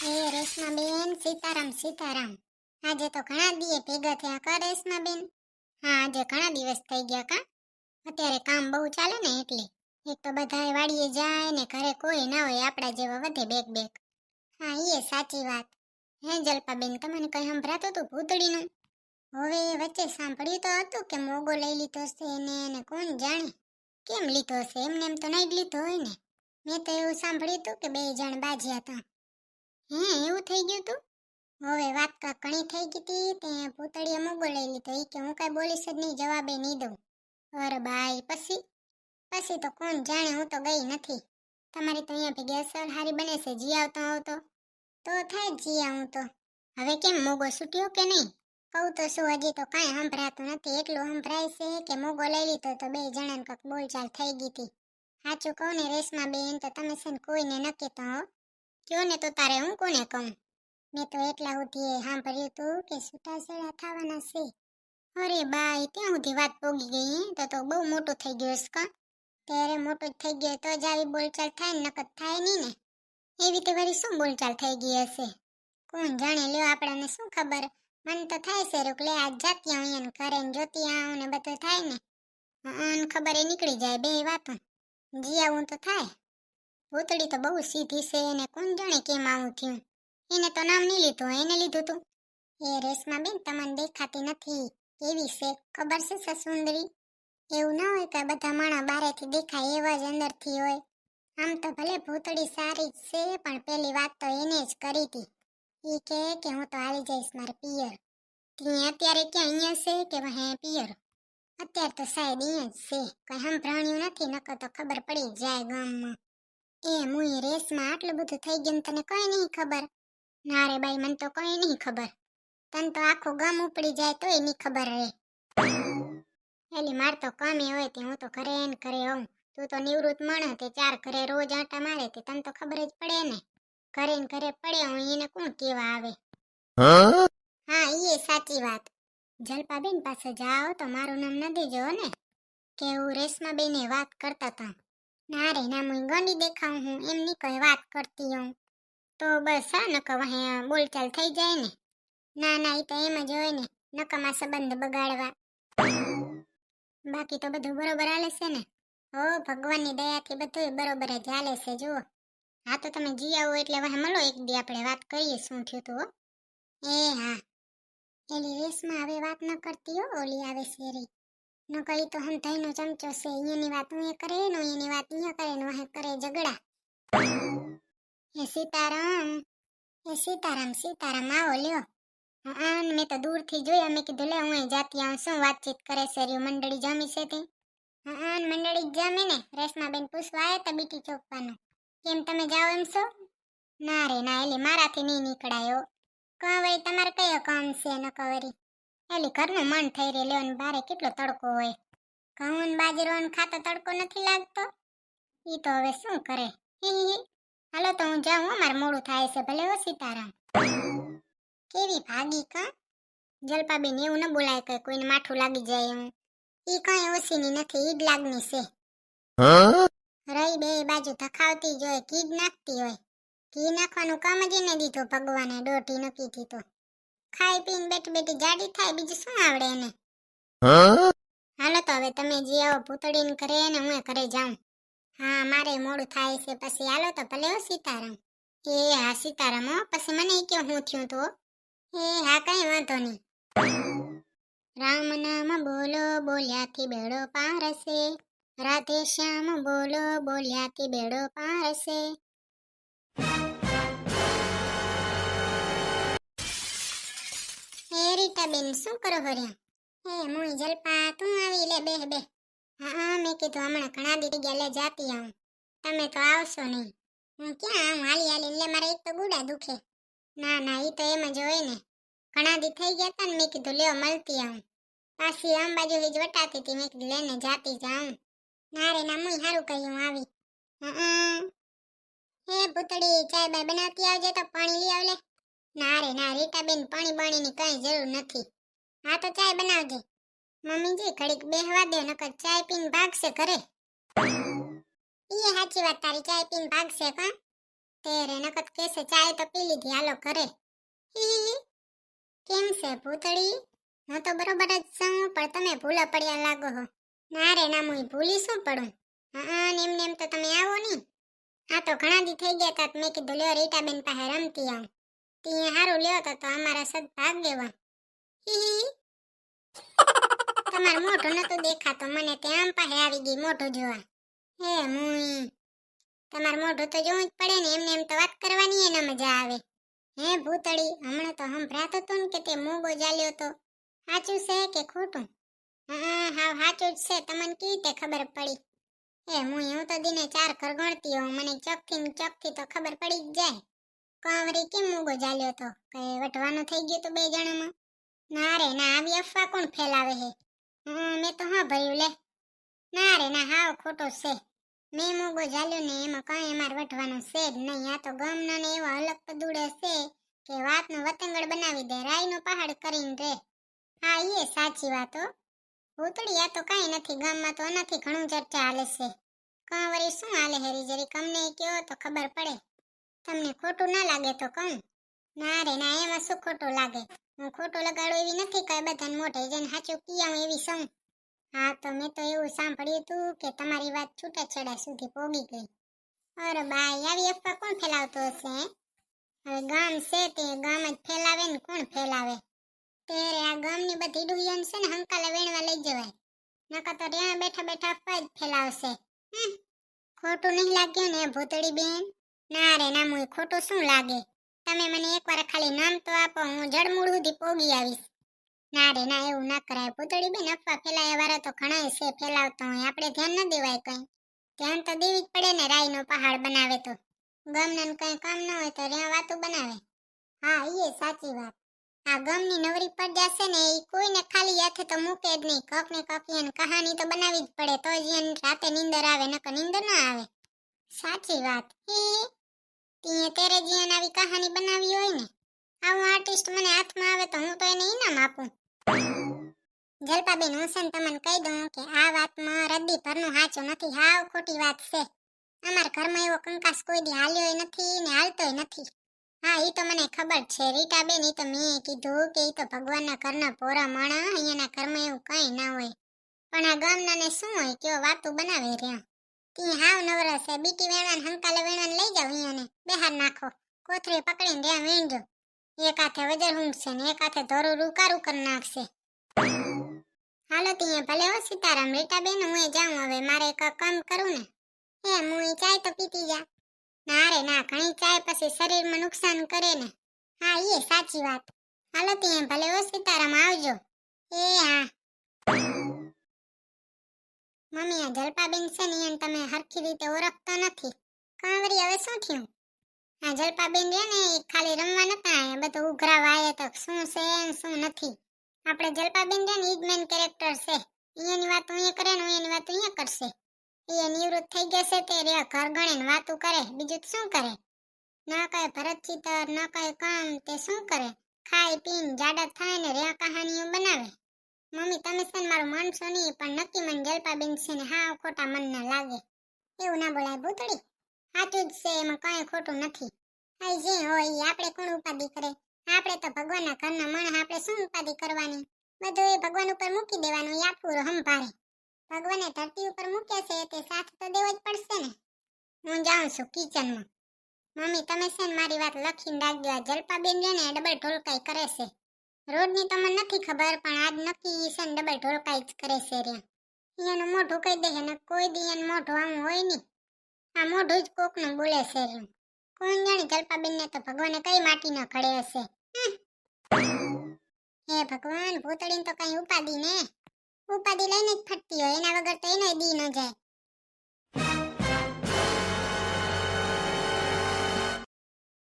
એ રેશમા સીતારામ સીતારામ. આજે તો ઘણા દીએ ભેગા થયા કા રેશમાબેન? હા, આજે ઘણા દિવસ થઈ ગયા કા? અત્યારે કામ બહુ ચાલે ને એટલે. એક તો બધાએ વાડીએ જાય ને ઘરે કોઈ ના હોય, આપણા જેવા વધે બેક બેક હા એ સાચી વાત. હે જલપાબેન, તમને કઈ સંભળાતું હતું ભૂતળીનું હવે વચ્ચે સાંભળ્યું તો હતું કે મોગો લઈ લીધો છે એને અને કોણ જાણે? કેમ લીધો હશે એમને એમ તો નહીં જ લીધો હોય ને. મેં તો એવું સાંભળ્યું હતું કે બે જણ બાજ્યા હતા. હે, એવું થઈ ગયું તું? હવે વાત કા ઘણી થઈ ગઈ હતી તે પૂતળીએ મોગો લઈ લીધો એ કે હું કાંઈ બોલીશ જ નહીં, જવાબે નહીં દઉં. અરે ભાઈ, પછી? પછી તો કોણ જાણે, હું તો ગઈ નથી. તમારી તો અહીંયા ભેગી અસર હારી બને છે, જી આવતો આવતો તો? થાય જી આવું તો. હવે કેમ, મોગો છૂટ્યો કે નહીં? કહું તો શું, હજી તો કાંઈ સંભળાતું નથી, એટલું સંભળાય છે કે મોગો લઈ લીધો તો બે જણાને કંઈક બોલચાલ થઈ ગઈ હતી સાચું કહું ને, રેસમાં બેન તો તમે છે ને કોઈને નક્કી તો હો. કયો ને તો તારે હું કોને કહું? મેં તો એટલા સુધી સાંભળ્યું હતું કે છૂટાછેડા થવાના છે. અરે બાઈ, ત્યાં સુધી વાત પોગી ગઈ તો તો બહુ મોટું થઈ ગયું છે ત્યારે મોટું થઈ ગયું તો જ આવી બોલચાલ થાય ને નકદ થાય નહીં ને. એવી તો વળી શું બોલચાલ થઈ ગઈ હશે? કોણ જાણે? લ્યો આપણાને શું ખબર? મને તો થાય છે, રૂક લે, આજ જાતી આવું એને ઘરે જોતી આવું ને બધું થાય ને. અન ખબર એ નીકળી જાય બે વાતો. જી આવું તો થાય. ભૂતળી તો બહુ સીધી છે એને કોણ જાણે કેમ આવું થયું? એને તો નામ નહીં લીધું, એને લીધું તું. એ રેશમા બેન તમને દેખાતી નથી, કેવી છે? ખબર છે સસુંદરી? એવું ના હોય કે બધા માણા બારેથી દેખાય, એવા જ અંદરથી હોય. આમ તો ભલે ભૂતળી સારી જ છે, પણ પેલી વાત તો એને જ કરી હતી. એ કહે કે હું તો આવી જઈશ મારે પિયર. ત્યાં અત્યારે ક્યાં અહીંયા છે કે હે પિયર? અત્યારે તો સાહેબ અહીંયા જ છે. કઈ સંભળાણ્યું નથી, નકર તો ખબર પડી જાય ગામમાં. એ મુઈ રેસમાં આટલું બધું થઈ ગયું તને કઈ નહીં ખબર. ના રે બાઈ, મને તો કઈ નહીં ખબર. તને તો આખું ગમ ઉપડી જાય તોય નહીં ખબર રે. એલી માર તો કમે હોય તે હું તો ઘરે એને ઘરે હોઉં. તું તો નિવૃત્ત મણ તે ચાર ઘરે રોજ આટા મારે તે, તને તો ખબર જ પડે ને. ઘરે ને ઘરે પડે હું, એને કોણ કેવા આવે? હા એ સાચી વાત. જલપાબેન પાસે જાઓ તો મારું નામ ન દેજો ને. કે હું રેશમાબેને વાત કરતા હતા ના રે, ના મુઈ ગંડી દેખાઉં હું એમની કોઈ વાત કરતી હું તો બસ હા, નકર વહે બોલચાલ થઈ જાય ને. ના ના એ તો એમ જ હોય ને નકામા સંબંધ બગાડવા. બાકી તો બધું બરોબર હાલે છે ને. હો, ભગવાનની દયાથી બધું બરોબર જ હાલે છે, જુઓ. હા, તો તમે જી આવો એટલે વહે મળો, એક દી આપણે વાત કરીએ શું થયું તું એ હા. એલી રેસમાં હવે વાત ન કરતી હો, ઓલી આવે છે રી ન કહી તો હંધાઈનો ચમચો છે. એની વાત હું કરે નો એની વાત અહીંયા કરે નો હે કરે ઝઘડા. એ સીતારામ એ સીતારામ સીતારામ આવો લ્યો. હા મેં તો દૂરથી જોઈ મેં કીધું, લે હું જાતી આવું, શું વાતચીત કરે છે રહ્યું મંડળી જમી છે તે. હા મંડળી જમે ને. રેશમાબેન પૂછવા આવ્યા તા બીટી ચોપવાનું કેમ તમે જાઓ એમ છો? ના રે, ના એટલે મારાથી નહીં નીકળાયો. કહો તમારે કયો કામ છે ન કવરી એલી ઘરનું મન થઈ રહ્યું લેવાનું બારે કેટલો તડકો હોય. ઘઉં બાજરો ખાતો તડકો નથી લાગતો. ઈ તો હવે શું કરે. હાલો તો હું જાઉં અમારે મારે મોડું થાય છે ભલે હો સીતારામ. કેવી ભાગી કા? જલપાબેન એવું ન બોલાય કે કોઈને માઠું લાગી જાય એમ. ઈ કઈ ઓછીની નથી ઈ જ લાગની છે. રહી બે બાજુ ધખાવતી જ હોય ઘી નાખતી હોય. ઘી નાખવાનું કામ જ એને દીધું ભગવાને દોઢી નક્કી દીધું ખાઈ પીને બેઠી બેઠી જાડી થાય બીજું શું આવડે એને? હાલો તો હવે તમે જે આવો પૂતળીને ઘરે ને હું ઘરે જાઉં. હા મારે મોડું થાય છે. પછી હાલો તો ભલે હો સીતારામ. એ હા સીતારામ હો. પછી મને કયો હું થયું તો એ હા કઈ વાંધો નહીં. રામ નામ બોલો બોલ્યાથી બેડો પારસે. રાધે શ્યામ બોલો બોલ્યાથી બેડો પારસે. રીટાબેન શું કરો હર્યા હે, મુઈ જલપા, તું આવી લે, બેહ બેહ. હા હા, મેં કીધું હમણાં ઘણા દીદી ગયા લે જાતી આવું. તમે તો આવશો નહીં. હું ક્યાં આવું? હાલી હાલી, લે, મારે એક તો ગુડા દુખે. ના ના એ તો એમ જ હોય ને. ઘણા દી થઈ ગયા તા ને મેં કીધું, લ્યો, મળતી આવું. પાછી આમ બાજુ હિજ વટાતી હતી મેં કીધું, લેને જાતી જાઉં ના રે, ના, મુઈ સારું કહ્યું આવી. હં પૂતળી, ચાય બાય બનાવતી આવજે તો પાણી લઈ આવ લે ના રે ના, રીટાબેન પાણી બાણીની કઈ જરૂર નથી. હા તો ચાય બનાવજે. મમ્મીજી, ઘડીક બેહવા દે, નકર ચાય પીને ભાગશે ઘરે. ઈએ સાચી વાત તારી, ચાય પીને ભાગશે કા તે રે નકર કેસે ચાય તો પી લીધી, હાલો ઘરે. કેમ છે ભૂતળી? હું તો બરોબર જ છું, પણ તમે ભૂલા પડ્યા લાગો હો. ના રે ના હું ભૂલી શું પડું? હા ને એમને એમ તો તમે આવો નહીં. આ તો ઘણા દી થઈ ગયા તા, મેં કીધું, લ્યો, રીટાબેન પાસે રમતી આવું. તી હારું લ્યો તો તો અમારા સદ ભાગ હી. તમારું મોઢું નતું દેખાતો, મને ત્યાં પાસે આવી ગઈ મોઢું જોવા. હે મુઈ. તમારું મોઢું તો જોવું જ પડે ને, એમને એમ તો વાત કરવાની એને મજા આવે. હે ભૂતળી, હમણાં તો સંભળાતું હતું ને કે તે મૂગો જાલ્યો તો. સાચું છે કે ખોટું? હા હા સાચું જ છે, તમને કેવી રીતે ખબર પડી? હે હું હું તો દિને ચાર ઘર ગણતી હોઉં, મને ચોકથી ચોકથી તો ખબર પડી જ જાય. કાંવરી કેમ મૂગો જાલ્યો તો? કઈ વટવાનું થઈ ગયું તો બે જણામાં? ના રે, ના, આવી અફવા કોણ ફેલાવે હે? મેં તો હા ભર્યું, લે. ના રે, ના, હાવ ખોટો છે. મેં મૂગો જાલ્યો ને એમાં કઈ અમારે વટવાનું છે જ નહીં. આ તો ગમનો ને એવા અલગ પદુડે છે કે વાતનું વતંગડ બનાવી દે, રાઈનો પહાડ કરીને રે. હા એ સાચી વાતો ભૂતળી, આ તો કાંઈ નથી, ગામમાં તો આનાથી ઘણું ચર્ચા હાલે છે. કાં વળી શું હાલે હેરી જરી? કમને કયો તો ખબર પડે. તમને ખોટું ના લાગે તો કહું. ના રે, ના, એમાં શું ખોટું લાગે? હું ખોટું લગાડું એવી નથી કઈ બધાને મોઢે જઈને સાચું કિયાવું એવી સૌ. હા, તો મેં તો એવું સાંભળ્યું હતું કે તમારી વાત છૂટાછેડા સુધી પોગી ગઈ. અરે બાઈ, આવી અફવા કોણ ફેલાવતો હશે હવે ગામ છે તે, ગામ જ ફેલાવે ને કોણ ફેલાવે? તેરે આ ગામની બધી ડુહિયન છે ને હંકાલે વેણવા લઈ જવાય. નકર તો ત્યાં બેઠા બેઠા અફવા જ ફેલાવશે. ખોટું નહીં લાગ્યું ને, ભૂતળી બેન? ના રે, ના મુય ખોટું શું લાગે? તમે મને એકવાર ખાલી નામ તો આપો, હું જડમૂળ પોગી આવીશ. ના રે, ના, એવું ના કરાય. પૂતળી બેન અફવા ફેલાયા વાળા તો ઘણા છે, ફેલાવતા હોય, આપણે ધ્યાન ન દેવાય કઈ. ધ્યાન તો દેવી જ પડે ને રાઈનો પહાડ બનાવે તો. ગમનાને કઈ કામ ન હોય તો ત્યાં વાતો બનાવે. હા એ સાચી વાત. આ ગમની નવરી પર જશે ને એ કોઈને ખાલી હાથે તો મૂકે જ નહીં. કક ને કક એને કહાની તો બનાવી જ પડે, તો જ એને રાતે નીંદર આવે, નકર નીંદર ના આવે. સાચી વાત. હે તીએ તેરે જીવન આવી કહાની બનાવી હોય ને, આવું આર્ટિસ્ટ મને હાથમાં આવે તો હું તો એને ઇનામ આપું. જલપાબેન, હું છે તમને કહી દઉં કે આ વાતમાં રદ્દી ભરનું સાચું નથી, હાવ ખોટી વાત છે. અમારા ઘરમાં એવો કંકાસ કોઈ દી હાલ્યોય નથી ને હાલતોય નથી. હા એ તો મને ખબર છે. રીટાબેન એ તો મેં કીધું કે એ તો ભગવાનના ઘરના પોરા માણા, અહીંયાના ઘરમાં એવું કંઈ ના હોય. પણ આ ગામનાને શું હોય, કેવો વાતું બનાવે રહ્યા. તી હાવ નવરસ છે. બીટી વેણવાન હંકાલે વેણવાન લઈ જાવ અહીંયાને. બેહાર નાખો. કોથળી પકડીને રહ્યા વેણજો એક હાથે વજર ઊંઘશે ને એક હાથે ધોરું રૂકારું કરી નાખશે. હાલો તીએ, ભલે હો સીતારામ, રીટાબેન હું જાઉં હવે, મારે એક કામ કરું ને. એ હું ચાય તો પીતી જા. ના રે ના, ઘણી ચાય પછી શરીરમાં નુકસાન કરે ને. હા એ સાચી વાત. હાલો તીએ, ભલે હો સીતારામ, આવજો. એ, હા. મમ્મી, આ જલપાબેન છે ને, એને તમે હરખી રીતે ઓળખતો નથી. કાંવરી, હવે શું થયું? આ જલપાબેન છે ને એ ખાલી રમવા નતા આયા. બધું ઉઘરાવા આયા તો શું છે ને શું નથી. આપણે જલપાબેન છે ને, ઈ જ મેન કેરેક્ટર છે. અહીંયાની વાત અહીંયા કરે ને અહીંયાની વાત અહીંયા કરશે. એ નિવૃત્ત થઈ ગયા છે તે, રે, ઘર ગણે ને વાતું કરે. બીજું તો શું કરે? ના કઈ ભરત ચિતર, ના કઈ કામ, તે શું કરે? ખાય, પીને જાડા થાય ને રે, કહાનીઓ બનાવે. મમ્મી, તમે છે ને, મારું માનશો નહીં, પણ નક્કી મને જલપાબેન છે ને હા ખોટા મન ના લાગે. એવું ના બોલાય, ભૂતળી. સાચું જ છે, એમાં કઈ ખોટું નથી. આ જે હોય એ આપણે કોણ ઉપાધિ કરે? આપણે તો ભગવાનના ઘરના માણસ, આપણે શું ઉપાધિ કરવાની? બધું એ ભગવાન ઉપર મૂકી દેવાનું, ઈ આપણું હંભારે ભગવાને ધરતી ઉપર મૂક્યા છે, તે સાથ તો દેવો જ પડશે ને. હું જાઉં છું કિચનમાં. મમ્મી, તમે છે ને મારી વાત લખીને રાખજો જલપાબેન છે ને ડબલ ઢોલકાઈ કરે છે. રોડની તો મને નથી ખબર, પણ આજ નક્કી એ છે ને ડબલ ઢોલકાઈ જ કરે છે રે. એનું મોઢું કહી દે ને કોઈ દી એનું મોઢું આવું હોય નહીં. આ મોઢું જ કોકનું બોલે છે કોણ જાણે જલપાબેનને તો ભગવાને કઈ માટી ન ખડે હશે. હે ભગવાન, ભૂતળીને તો કઈ ઉપાધિ ને. ઉપાધિ લઈને જ ફટતી હોય, એના વગર તો એનો દી ન જાય.